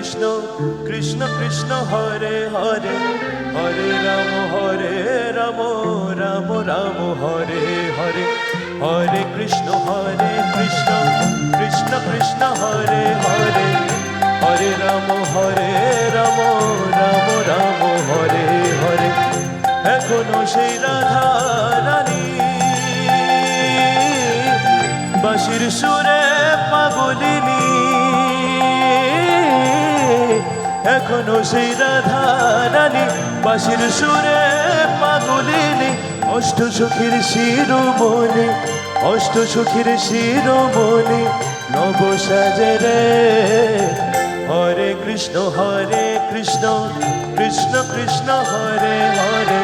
কৃষ্ণ কৃষ্ণ কৃষ্ণ, হরে হরে হরে রাম হরে রাম রাম রাম, হরে হরে হরে কৃষ্ণ হরে কৃষ্ণ কৃষ্ণ কৃষ্ণ, হরে হরে হরে রাম হরে রাম রাম রাম, হরে হরে, এখনও সেই রাধা রানী। বাঁশির সুরে পাগলিনী। এখনও সেই রাধা বাঁশির সুরে পাগলিনী, অষ্ট সখীর শিরোমণি, অষ্ট সখীর শিরোমণি, নব সাজে রে। হরে কৃষ্ণ হরে কৃষ্ণ কৃষ্ণ কৃষ্ণ, হরে হরে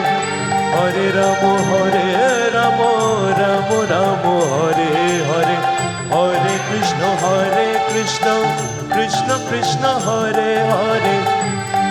হরে রাম হরে রাম রাম রাম, হরে হরে হরে কৃষ্ণ হরে কৃষ্ণ কৃষ্ণ কৃষ্ণ, হরে হরে।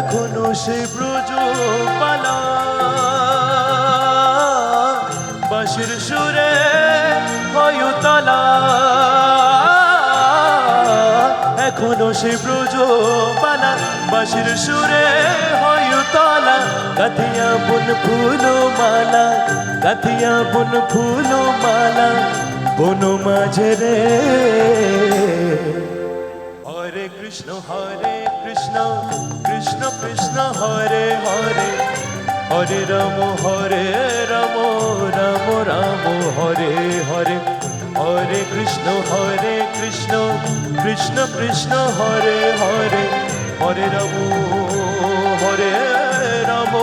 এখনও সে ব্রজ পালা সুরে হয়তলা এখনও সে ব্রজ পালা বাঁশির সুরে হয়তলা কাথিয়া বুন ফুল মালা কাথিয়া বুন ফুল মালা বন মাঝে রে। হরে কৃষ্ণ হরে কৃষ্ণ। কৃষ্ণ কৃষ্ণ, হরে হরে। হরে রাম হরে রাম রাম রাম, হরে হরে। হরে কৃষ্ণ হরে কৃষ্ণ কৃষ্ণ কৃষ্ণ, হরে হরে। হরে রাম হরে রাম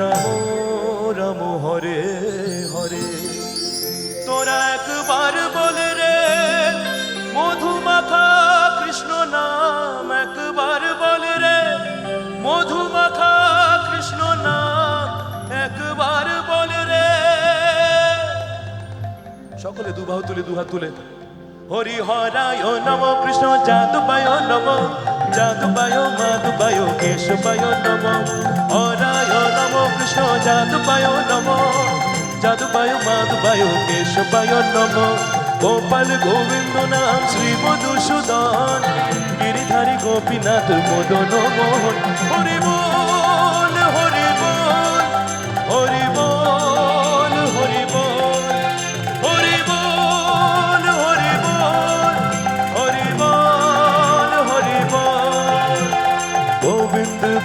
রাম রাম, হরে হরে। তোরা একবার বলে দুবাহু তুলে, দুহাত তুলে। হরি হরায় নম কৃষ্ণ যাদুবায় নম যাদুবায় মাধুবায় কেশবায় নম। হরায় নম কৃষ্ণ যাদুবায় নম যাদুবায় মাধুবায় কেশবায় নম। গোপাল গোবিন্দ নাম শ্রী মধুসূদন, গিরিধারী গোপীনাথ মদন মোহন। হরি বল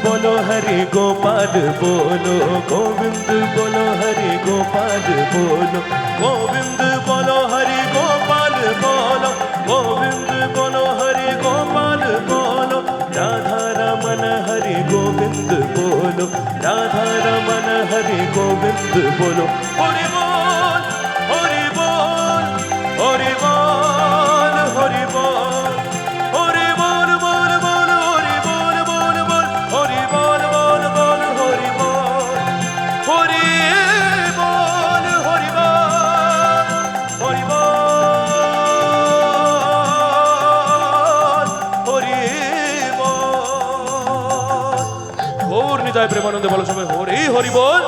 বলো হরি গোপাল বলো গোবিন্দ বলো হরি গোপাল বলো গোবিন্দ বলো হরি গোপাল বলো গোবিন্দ বলো হরি গোপাল বলো রাধা রমন হরি গোবিন্দ বলো রাধা রমন হরি গোবিন্দ বলো হরি বল নিতাই প্রেমানন্দে বলো সবাই হরি হরি বল।